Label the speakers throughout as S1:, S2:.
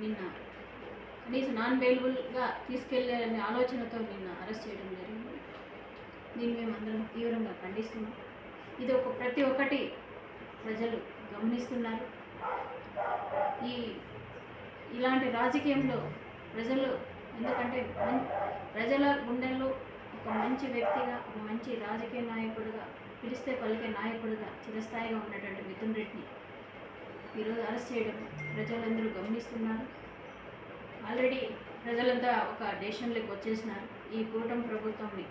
S1: నిన్న కనీసం నాన్ బెయిలబుల్గా తీసుకెళ్ళారనే ఆలోచనతో నిన్న అరెస్ట్ చేయడం జరిగింది. దీన్ని మేము అందరం తీవ్రంగా ఖండిస్తున్నాం. ఇది ఒక ప్రతి ఒక్కటి ప్రజలు గమనిస్తున్నారు. ఈ ఇలాంటి రాజకీయంలో ప్రజలు ఎందుకంటే ప్రజల గుండెల్లో ఒక మంచి వ్యక్తిగా ఒక మంచి రాజకీయ నాయకుడిగా పిలిస్తే పలికే నాయకుడిగా చిరస్థాయిగా ఉన్నటువంటి మిథున్ రెడ్డిని ఈరోజు అరెస్ట్ చేయడం ప్రజలందరూ గమనిస్తున్నారు. ఆల్రెడీ ప్రజలంతా ఒక డెసిషన్లోకి వచ్చేసినారు. ఈ కూటమి ప్రభుత్వంని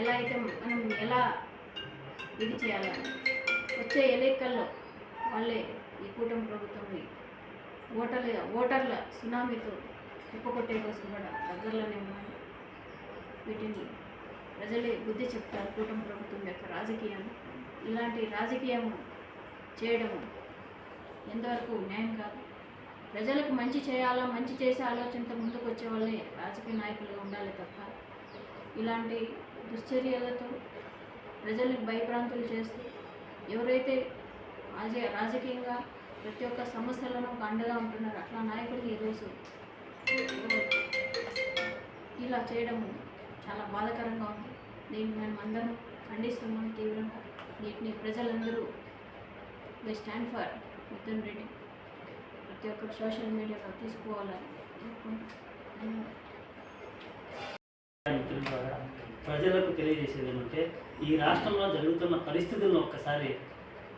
S1: ఎలా అయితే మనం ఎలా ఇది చేయాలని వచ్చే ఎన్నికల్లో వాళ్ళే ఈ కూటమి ప్రభుత్వంని ఓటర్ల ఓటర్ల సునామీతో తిప్పకొట్టే కోసం కూడా దగ్గరలోనే ఉన్నాయి వీటిని ప్రజలే బుద్ధి చెప్తారు. కూటమి ప్రభుత్వం యొక్క రాజకీయం. ఇలాంటి రాజకీయం చేయడము ఎంతవరకు న్యాయం కాదు? ప్రజలకు మంచి చేయాలా మంచి చేసే ఆలోచనతో ముందుకు వచ్చే వాళ్ళే రాజకీయ నాయకులుగా ఉండాలి తప్ప ఇలాంటి దుశ్చర్యలతో ప్రజలకు భయభ్రాంతులు చేస్తూ ఎవరైతే రాజ రాజకీయంగా ప్రతి ఒక్క సమస్యలను ఒక అండగా ఉంటున్నారు అట్లా నాయకులకి ఈరోజు ఇలా చేయడం చాలా బాధాకరంగా ఉంది. దీన్ని మేము అందరం ఖండిస్తున్నాం తీవ్రంగా. వీటిని ప్రజలందరూ they stand for Mithun Reddy. ప్రతి ఒక్కరు సోషల్ మీడియాలో తీసుకోవాలని
S2: ప్రజలకు తెలియజేసేది ఏమంటే ఈ రాష్ట్రంలో జరుగుతున్న పరిస్థితులను ఒక్కసారి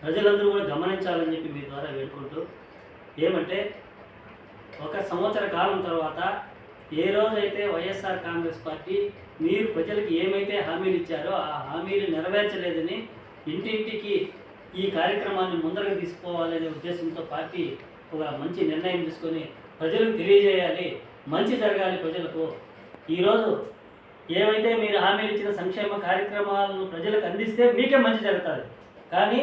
S2: ప్రజలందరూ కూడా గమనించాలని చెప్పి మీ ద్వారా వేడుకుంటూ ఏమంటే ఒక సంవత్సర కాలం తర్వాత ఏ రోజైతే వైఎస్ఆర్ కాంగ్రెస్ పార్టీ మీరు ప్రజలకు ఏమైతే హామీలు ఇచ్చారో ఆ హామీలు నెరవేర్చలేదని ఇంటింటికి ఈ కార్యక్రమాన్ని ముందరకు తీసుకోవాలనే ఉద్దేశంతో పార్టీ ఒక మంచి నిర్ణయం తీసుకొని ప్రజలకు తెలియజేయాలి మంచి జరగాలి ప్రజలకు. ఈరోజు ఏవైతే మీరు హామీలు ఇచ్చిన సంక్షేమ కార్యక్రమాలను ప్రజలకు అందిస్తే మీకే మంచి జరుగుతుంది. కానీ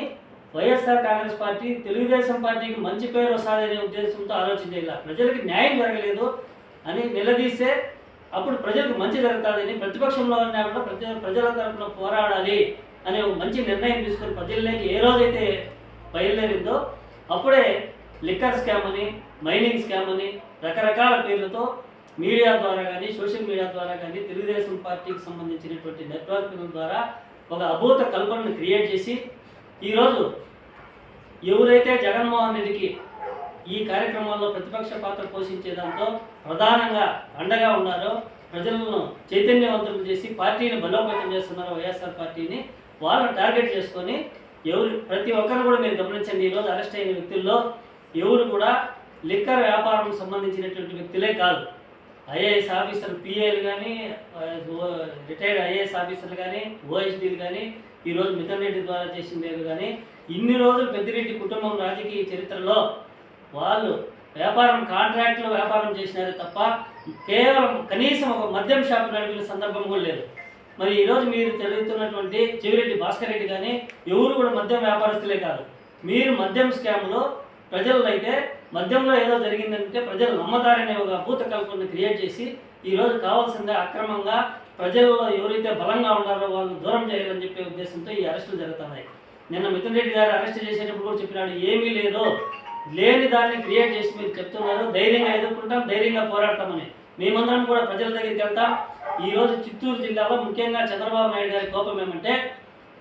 S2: వైఎస్ఆర్ కాంగ్రెస్ పార్టీ తెలుగుదేశం పార్టీకి మంచి పేరు వస్తుందనే ఉద్దేశంతో ఆలోచించేలా ప్రజలకు న్యాయం జరగలేదు అని నిలదీస్తే అప్పుడు ప్రజలకు మంచి జరుగుతుందని ప్రతిపక్షంలో ఉన్నా కూడా ప్రజ ప్రజల తరఫున పోరాడాలి. అనే ఒక మంచి నిర్ణయం తీసుకుని ప్రజల్లోకి ఏ రోజైతే బయలుదేరిందో అప్పుడే లిక్కర్ స్కామ్ అని మైనింగ్ స్కామ్ అని రకరకాల పేర్లతో మీడియా ద్వారా కానీ సోషల్ మీడియా ద్వారా కానీ తెలుగుదేశం పార్టీకి సంబంధించినటువంటి నెట్వర్క్ల ద్వారా ఒక అభూత కల్పనను క్రియేట్ చేసి ఈరోజు ఎవరైతే జగన్మోహన్ రెడ్డికి ఈ కార్యక్రమాల్లో ప్రతిపక్ష పాత్ర పోషించే దాంతో ప్రధానంగా అండగా ఉన్నారో ప్రజలను చైతన్యవంతులు చేసి పార్టీని బలోపేతం చేస్తున్నారు వైఎస్ఆర్ పార్టీని వాళ్ళని టార్గెట్ చేసుకొని ఎవరు ప్రతి ఒక్కరు కూడా మీరు గమనించండి ఈరోజు అరెస్ట్ అయిన వ్యక్తుల్లో ఎవరు కూడా లిక్కర్ వ్యాపారం సంబంధించినటువంటి వ్యక్తులే కాదు. ఐఏఎస్ ఆఫీసర్ పిఏలు కానీ రిటైర్డ్ ఐఏఎస్ ఆఫీసర్లు కానీ ఓఎస్డీలు కానీ ఈరోజు మిథన్ రెడ్డి ద్వారా చేసిన లేదు కానీ ఇన్ని రోజులు పెద్దిరెడ్డి కుటుంబం రాజకీయ చరిత్రలో వాళ్ళు వ్యాపారం కాంట్రాక్ట్లో వ్యాపారం చేసినారే తప్ప కేవలం కనీసం ఒక మద్యం షాపు నడిపిన సందర్భం కూడా లేదు. మరి ఈరోజు మీరు తెలుగుతున్నటువంటి చెవిరెడ్డి భాస్కర్ రెడ్డి కానీ ఎవరు కూడా మద్యం వ్యాపారస్తులే కాదు. మీరు మద్యం స్కామ్లో ప్రజలు అయితే మద్యంలో ఏదో జరిగిందంటే ప్రజలు నమ్మతారనే ఒక భూత కల్పనను క్రియేట్ చేసి ఈరోజు కావాల్సిందే అక్రమంగా ప్రజల్లో ఎవరైతే బలంగా ఉన్నారో వాళ్ళని దూరం చేయాలని చెప్పే ఉద్దేశంతో ఈ అరెస్టులు జరుగుతున్నాయి. నిన్న మిథున్ రెడ్డి గారు అరెస్ట్ చేసేటప్పుడు కూడా చెప్పినాడు ఏమీ లేదో. లేని దాన్ని క్రియేట్ చేసి మీరు చెప్తున్నారు. ధైర్యంగా ఎదుర్కొంటాం ధైర్యంగా పోరాడతామని మేమందరం కూడా ప్రజల దగ్గరికి వెళ్తాం. ఈరోజు చిత్తూరు జిల్లాలో ముఖ్యంగా చంద్రబాబు నాయుడు గారి కోపం ఏమంటే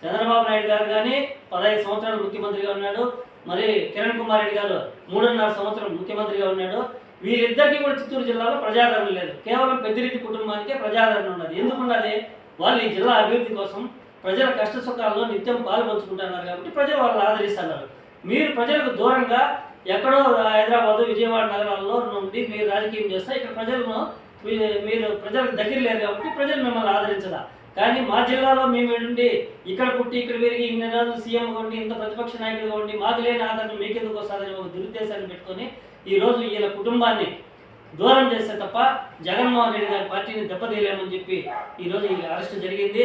S2: చంద్రబాబు నాయుడు గారు కానీ పదహైదు సంవత్సరాలు ముఖ్యమంత్రిగా ఉన్నాడు. మరి కిరణ్ కుమార్ రెడ్డి గారు మూడున్నర సంవత్సరం ముఖ్యమంత్రిగా ఉన్నాడు. వీరిద్దరికీ కూడా చిత్తూరు జిల్లాలో ప్రజాదరణ లేదు. కేవలం పెద్దిరెడ్డి కుటుంబానికే ప్రజాదరణ ఉన్నది. ఎందుకున్నది వాళ్ళు ఈ జిల్లా అభివృద్ధి కోసం ప్రజల కష్ట సుఖాల్లో నిత్యం పాల్పంచుకుంటున్నారు కాబట్టి ప్రజలు వాళ్ళని ఆదరిస్తున్నారు. మీరు ప్రజలకు దూరంగా ఎక్కడో హైదరాబాద్ విజయవాడ నగరాల్లో నుండి మీరు రాజకీయం చేస్తే ఇక్కడ ప్రజలను మీ- మీరు ప్రజలకు దగ్గర లేరు కాబట్టి ప్రజలు మిమ్మల్ని ఆదరించదా? కానీ మా జిల్లాలో మేము ఉండి ఇక్కడ పుట్టి ఇక్కడ పెరిగి ఇన్ని రోజులు సీఎం ఉండి ఇంత ప్రతిపక్ష నాయకుడిగా ఉండి మాకు లేని ఆదరణ మీకెందుకు వస్తుందని ఒక దురుద్దేశాన్ని పెట్టుకొని ఈ రోజు వీళ్ళ కుటుంబాన్ని దూరం చేస్తే తప్ప జగన్మోహన్ రెడ్డి గారి పార్టీని దెబ్బతీయలేమని చెప్పి ఈరోజు ఈ అరెస్టు జరిగింది.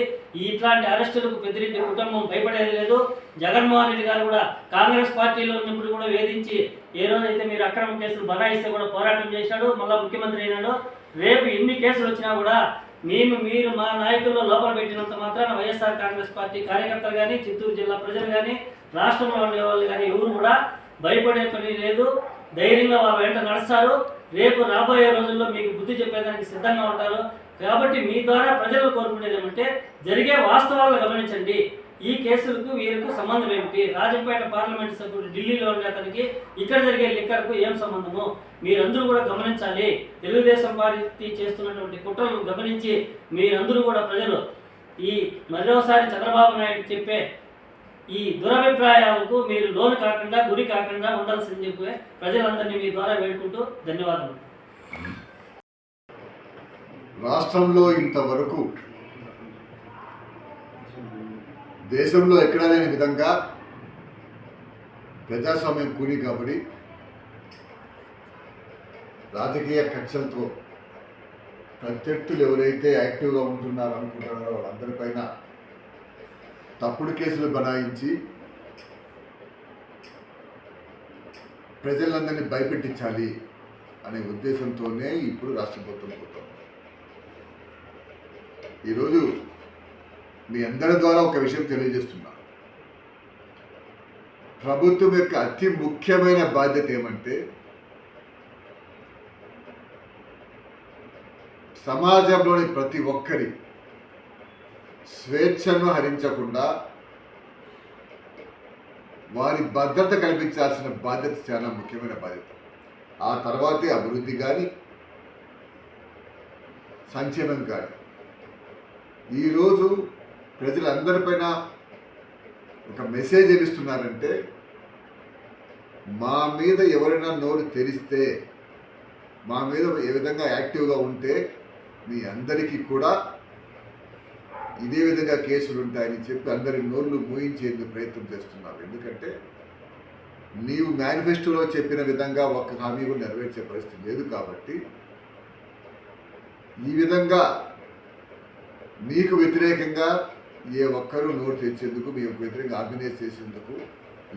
S2: ఇట్లాంటి అరెస్టులకు పెద్దిరెడ్డి కుటుంబం భయపడేది లేదు. జగన్మోహన్ రెడ్డి గారు కూడా కాంగ్రెస్ పార్టీలో ఉన్నప్పుడు కూడా వేధించి ఏ రోజైతే మీరు అక్రమ కేసులు బనాయిస్తే కూడా పోరాటం చేశాడు మళ్ళా ముఖ్యమంత్రి అయినాడు. రేపు ఎన్ని కేసులు వచ్చినా కూడా మేము మీరు మా నాయకుల్లో లోపల పెట్టినంత మాత్రాన వైఎస్ఆర్ కాంగ్రెస్ పార్టీ కార్యకర్తలు కానీ చిత్తూరు జిల్లా ప్రజలు కానీ రాష్ట్రంలో ఉండే వాళ్ళు కానీ ఎవరు కూడా భయపడే పని లేదు. ధైర్యంగా వాళ్ళ వెంట నడుస్తారు. రేపు రాబోయే రోజుల్లో మీకు బుద్ధి చెప్పేదానికి సిద్ధంగా ఉంటారు. కాబట్టి మీ ద్వారా ప్రజలు కోరుకునేది ఏమంటే జరిగే వాస్తవాలను గమనించండి. ఈ కేసులకు వీరికి సంబంధం ఏమిటి? రాజంపేట పార్లమెంట్ సభ్యుడు ఢిల్లీలో ఉండే అతనికి ఇక్కడ జరిగే లిక్కర్కు ఏం సంబంధము? మీరందరూ కూడా గమనించాలి. తెలుగుదేశం పార్టీ చేస్తున్నటువంటి కుట్రలను గమనించి మీరందరూ కూడా ప్రజలు ఈ మరోసారి చంద్రబాబు నాయుడు చెప్పే ఈ దురభిప్రాయాలకు మీరు లోను కాకుండా గురి కాకుండా ఉండాల్సింది చెప్పి ప్రజలందరినీ మీ ద్వారా వేడుకుంటూ ధన్యవాదాలు
S3: రాష్ట్రంలో ఇంతవరకు దేశంలో ఎక్కడా లేని విధంగా ప్రజాస్వామ్యం కూలి కాబట్టి రాజకీయ కక్షలతో ప్రత్యర్థులు ఎవరైతే యాక్టివ్గా ఉంటున్నారో అనుకుంటున్నారో వాళ్ళందరిపైన తప్పుడు కేసులు బనాయించి ప్రజలందరినీ భయపెట్టించాలి అనే ఉద్దేశంతోనే ఇప్పుడు రాష్ట్ర ప్రభుత్వం పోతాం ఈరోజు మీ అందరి ద్వారా ఒక విషయం తెలియజేస్తున్నా. ప్రభుత్వం యొక్క అతి ముఖ్యమైన బాధ్యత ఏమంటే సమాజంలోని ప్రతి ఒక్కరి స్వేచ్ఛను హరించకుండా వారి భద్రత కల్పించాల్సిన బాధ్యత చాలా ముఖ్యమైన బాధ్యత. ఆ తర్వాతే అభివృద్ధి కానీ సంక్షేమం కానీ. ఈరోజు ప్రజలందరిపైన ఒక మెసేజ్ ఏమిస్తున్నారంటే మా మీద ఎవరైనా నోరు తెరిస్తే మా మీద ఏ విధంగా యాక్టివ్గా ఉంటే మీ అందరికీ కూడా ఇదే విధంగా కేసులు ఉంటాయని చెప్పి అందరి నోళ్ళు మూయించేందుకు ప్రయత్నం చేస్తున్నారు. ఎందుకంటే నీవు మేనిఫెస్టోలో చెప్పిన విధంగా ఒక్క హామీ కూడా నెరవేర్చే పరిస్థితి లేదు కాబట్టి ఈ విధంగా మీకు వ్యతిరేకంగా ఏ ఒక్కరూ నోరు తెచ్చేందుకు మీ యొక్క వ్యతిరేకంగా ఆర్గనైజ్ చేసేందుకు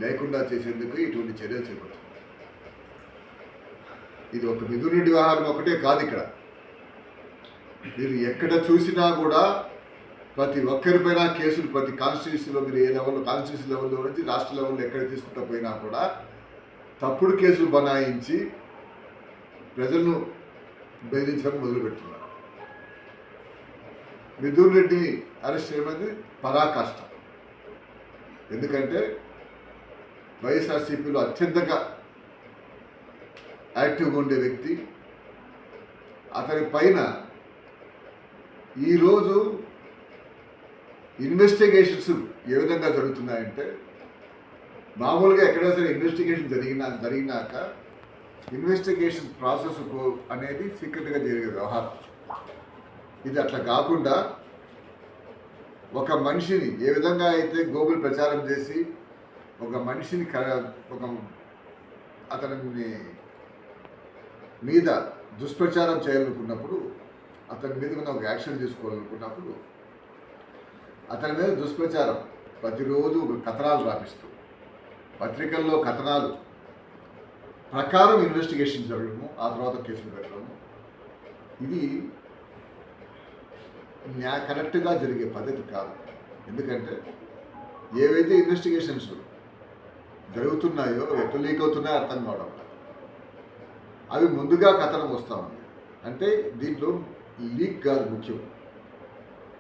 S3: లేకుండా చేసేందుకు ఇటువంటి చర్యలు చేపడుతుంది ఇది ఒక మిథునుడి వ్యవహారం ఒకటే కాదు ఇక్కడ. మీరు ఎక్కడ చూసినా కూడా ప్రతి ఒక్కరిపైన కేసులు ప్రతి కాన్స్టిట్యూన్సీలో మీరు ఏ లెవెల్లో కాన్స్టిట్యూన్సీ లెవెల్లో నుంచి రాష్ట్ర లెవెల్లో ఎక్కడ తీసుకుంటా పోయినా కూడా తప్పుడు కేసులు బనాయించి ప్రజలను బెదిరించడం మొదలుపెడుతున్నారు. మిథున్ రెడ్డిని అరెస్ట్ చేయమని పరాకాష్ట. ఎందుకంటే వైఎస్ఆర్సీపీలో అత్యంతగా యాక్టివ్గా ఉండే వ్యక్తి. అతని పైన ఈరోజు ఇన్వెస్టిగేషన్స్ ఏ విధంగా జరుగుతున్నాయంటే మామూలుగా ఎక్కడైనా సరే ఇన్వెస్టిగేషన్ జరిగినా జరిగినాక ఇన్వెస్టిగేషన్ ప్రాసెస్ అనేది సీక్రెట్గా జరిగే వ్యవహారం. ఇది అట్లా కాకుండా ఒక మనిషిని ఏ విధంగా అయితే గూగుల్ ప్రచారం చేసి ఒక మనిషిని క- ఒక అతని మీద దుష్ప్రచారం చేయాలనుకున్నప్పుడు అతని మీద మనం ఒక యాక్షన్ తీసుకోవాలనుకున్నప్పుడు అతని మీద దుష్ప్రచారం. ప్రతిరోజు కథనాలు రాపిస్తూ. పత్రికల్లో కథనాలు. ప్రకారం ఇన్వెస్టిగేషన్ జరగడము ఆ తర్వాత కేసులు పెట్టడము. ఇది న్యా కరెక్ట్గా జరిగే పద్ధతి కాదు. ఎందుకంటే ఏవైతే ఇన్వెస్టిగేషన్స్ జరుగుతున్నాయో ఎట్లా లీక్ అవుతున్నాయో అర్థం కావడం అవి ముందుగా కథనం వస్తూ ఉంది. అంటే దీంట్లో లీక్ కాదు ముఖ్యం.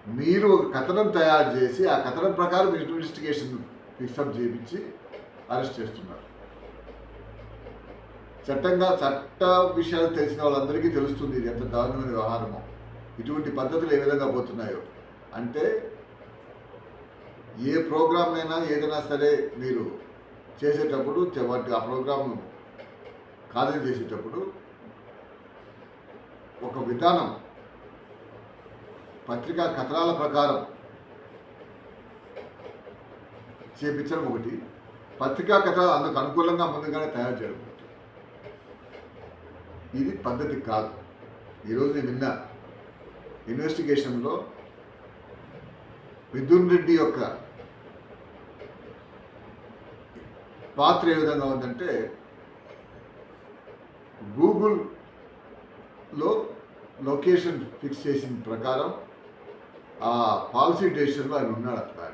S3: మీరు ఒక కథనం తయారు చేసి ఆ కథనం ప్రకారం ఇన్వెస్టిగేషన్ ఫిక్సప్ చేయించి అరెస్ట్ చేస్తున్నారు. చట్టంగా చట్ట విషయాలు తెలిసిన వాళ్ళందరికీ తెలుస్తుంది ఇది ఎంత దారుణమైన వ్యవహారమో. ఇటువంటి పద్ధతులు ఏ విధంగా పోతున్నాయో. అంటే ఏ ప్రోగ్రామ్ అయినా ఏదైనా సరే మీరు చేసేటప్పుడు వాటి ఆ ప్రోగ్రామ్ను ఖాళీ చేసేటప్పుడు ఒక విధానం పత్రికా కథనాల ప్రకారం చేపించడం ఒకటి. పత్రికా కథనాలు అందుకు అనుకూలంగా ముందుగానే తయారు చేయడం ఇది పద్ధతి కాదు. ఈరోజు నేను నిన్న ఇన్వెస్టిగేషన్లో మిథున్ రెడ్డి యొక్క పాత్ర ఏ విధంగా ఉందంటే గూగుల్లో లొకేషన్ ఫిక్స్ చేసిన ప్రకారం ఆ పాలసీ డెసిషన్లో ఆయన ఉన్నాడు అక్కడ.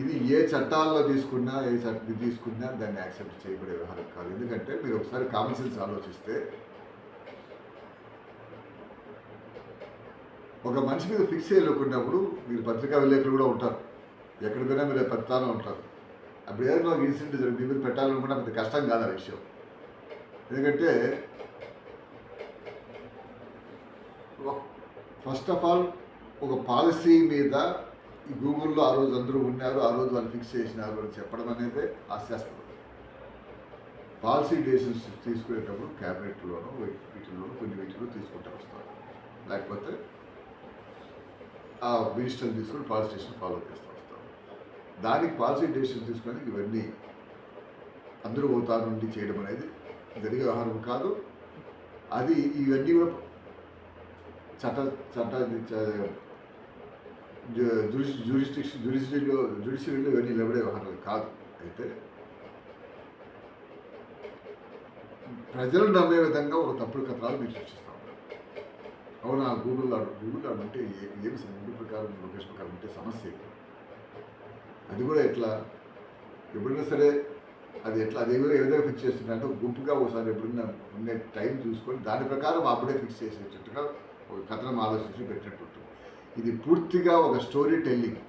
S3: ఇది ఏ చట్టాల్లో తీసుకున్నా ఏ చట్టం తీసుకున్నా దాన్ని యాక్సెప్ట్ చేయబడే వ్యవహారం కాదు. ఎందుకంటే మీరు ఒకసారి కామన్ సెన్స్ ఆలోచిస్తే ఒక మనిషి మీద ఫిక్స్ చేయలేకున్నప్పుడు మీరు పత్రికా విలేకరులు కూడా ఉంటారు. ఎక్కడికి పోయినా మీరు పెడతానే ఉంటారు. అప్పుడు ఏదైనా ఒక ఇన్సిడెంట్ జరిగి మీ మీద పెట్టాలనుకుంటే పెద్ద కష్టం కాదు ఆ విషయం. ఎందుకంటే ఫస్ట్ ఆఫ్ ఆల్ ఒక పాలసీ మీద ఈ గూగుల్లో ఆ రోజు అందరూ ఉన్నారు ఆ రోజు వాళ్ళు ఫిక్స్ చేసినారు అని చెప్పడం అనేది హాస్యాస్పదం. పాలసీ డెసిషన్స్ తీసుకునేటప్పుడు క్యాబినెట్లోనూ వీటిల్లోనూ కొన్ని వీటిలో తీసుకుంటూ వస్తారు. లేకపోతే ఆ మినిస్టర్ని తీసుకుని పాలసీ డెసిషన్ ఫాలో చేస్తూ వస్తారు. దానికి పాలసీ డెసిషన్ తీసుకొని ఇవన్నీ అందరూ అవుతారు నుండి చేయడం అనేది జరిగే వ్యవహారం కాదు. అది ఇవన్నీ కూడా చట్ట చట్ట జ్యూరిస్టిక్షన్ జుడిషియరీలో జ్యుడిషియరీలో ఇవన్నీ నిలబడే వ్యవహారాలు కాదు. అయితే ప్రజలు నమ్మే విధంగా ఒక తప్పుడు కథనాలు మీరు సృష్టిస్తూ. ఉన్నారు అవునా గూగుల్ ఆడు గూగుల్ ఆడు ఉంటే ఏ- ఏమి గూగుల్ ప్రకారం లొకేషన్ ప్రకారం ఉంటే సమస్య ఏంటి? అది కూడా ఎట్లా? ఎప్పుడైనా సరే అది ఎట్లా? అది కూడా ఏ విధంగా ఫిక్స్ చేస్తుంటే గుంపుగా ఒకసారి ఎప్పుడైనా ఉండే టైం చూసుకొని దాని ప్రకారం అప్పుడే ఫిక్స్ చేసేటట్టుగా ఒక కథనం ఆలోచించి పెట్టినట్టు ఇది పూర్తిగా ఒక స్టోరీ టెల్లింగ్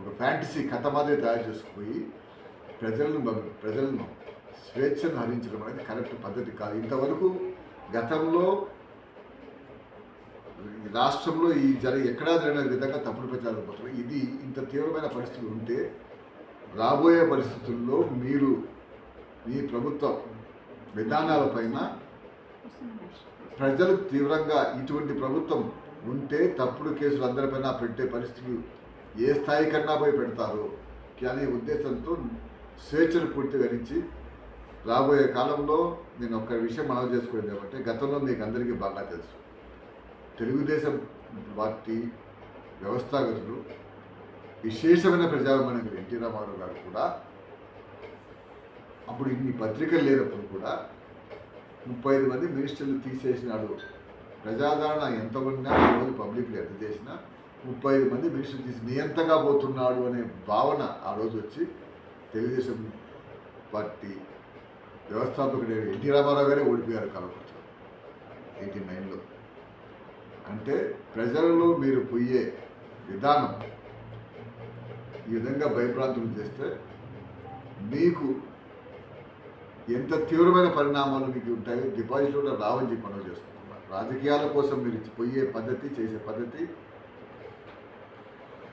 S3: ఒక ఫ్యాంటసీ కథ మాదిరి తయారు చేసుకుపోయి ప్రజలను ప్రజలను స్వేచ్ఛను హరించడం అనేది కరెక్ట్ పద్ధతి కాదు. ఇంతవరకు గతంలో రాష్ట్రంలో ఈ జరి ఎక్కడా జరిగిన విధంగా తప్పుడు ప్రచారం పోతున్నాయి ఇది ఇంత తీవ్రమైన పరిస్థితులు ఉంటే రాబోయే పరిస్థితుల్లో మీరు మీ ప్రభుత్వ విధానాలపైన ప్రజలు తీవ్రంగా ఇటువంటి ప్రభుత్వం ఉంటే తప్పుడు కేసులు అందరిపైన పెట్టే పరిస్థితులు ఏ స్థాయి కన్నా పోయి పెడతారు? అనే ఉద్దేశంతో స్వేచ్ఛను పూర్తిగా ఇచ్చి రాబోయే కాలంలో నేను ఒక్క విషయం మనవి చేసుకునేది ఏమంటే గతంలో మీకు అందరికీ బాగా తెలుసు. తెలుగుదేశం పార్టీ వ్యవస్థాగతులు విశేషమైన ప్రజాభిమానం ఎన్టీ రామారావు గారు కూడా అప్పుడు ఇన్ని పత్రికలు లేనప్పుడు కూడా ముప్పై ఐదు మంది మినిస్టర్లు తీసేసినాడు. ప్రజాదరణ ఎంత ఉన్నా ఆ రోజు పబ్లిక్లో ఎంత చేసినా ముప్పై ఐదు మంది మినిస్టర్లు తీసి నియంతగా పోతున్నాడు అనే భావన ఆ రోజు వచ్చి తెలుగుదేశం పార్టీ వ్యవస్థాపకుడు ఎన్టీ రామారావు గారే ఓడిపోయారు కలవచ్చు ఎయిటీ నైన్లో అంటే ప్రజలలో మీరు పోయే విధానం ఈ విధంగా భయభ్రాంతులు చేస్తే మీకు ఎంత తీవ్రమైన పరిణామాలు మీకు ఉంటాయో డిపాజిట్లు కూడా రావని చెప్పి మనం చేసుకుంటున్నారు రాజకీయాల కోసం మీరు పోయే పద్ధతి చేసే పద్ధతి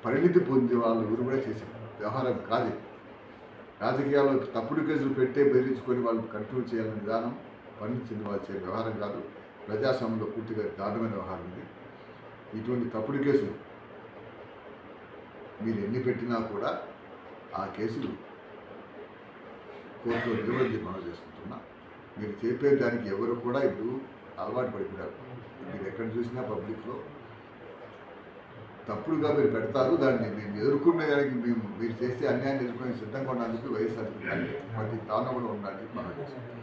S3: పరిణితి పొందే వాళ్ళు ఎవరు కూడా చేసే వ్యవహారం కాదు. రాజకీయాల్లో తప్పుడు కేసులు పెట్టే బెదిరించుకొని వాళ్ళు కంట్రోల్ చేయాలనే విధానం పరిణితి చెందిన వాళ్ళు చేసే వ్యవహారం కాదు. ప్రజాస్వామ్యంలో పూర్తిగా దారుణమైన వ్యవహారం ఇది. ఇటువంటి తప్పుడు కేసులు మీరు ఎన్ని పెట్టినా కూడా ఆ కేసులు కోర్టులో నిలబడి మనం చేసుకుంటున్నా. మీరు చెప్పే దానికి ఎవరు కూడా ఇప్పుడు అలవాటు పడిపోయారు. మీరు ఎక్కడ చూసినా పబ్లిక్లో తప్పుడుగా మీరు పెడతారు. దాన్ని మేము ఎదుర్కొనే దానికి మేము మీరు చేసే అన్యాయం ఎదుర్కొని సిద్ధంగా ఉండడానికి వైఎస్ఆర్ ప్రతి తాను కూడా ఉండడానికి మనం చేసుకుంటాం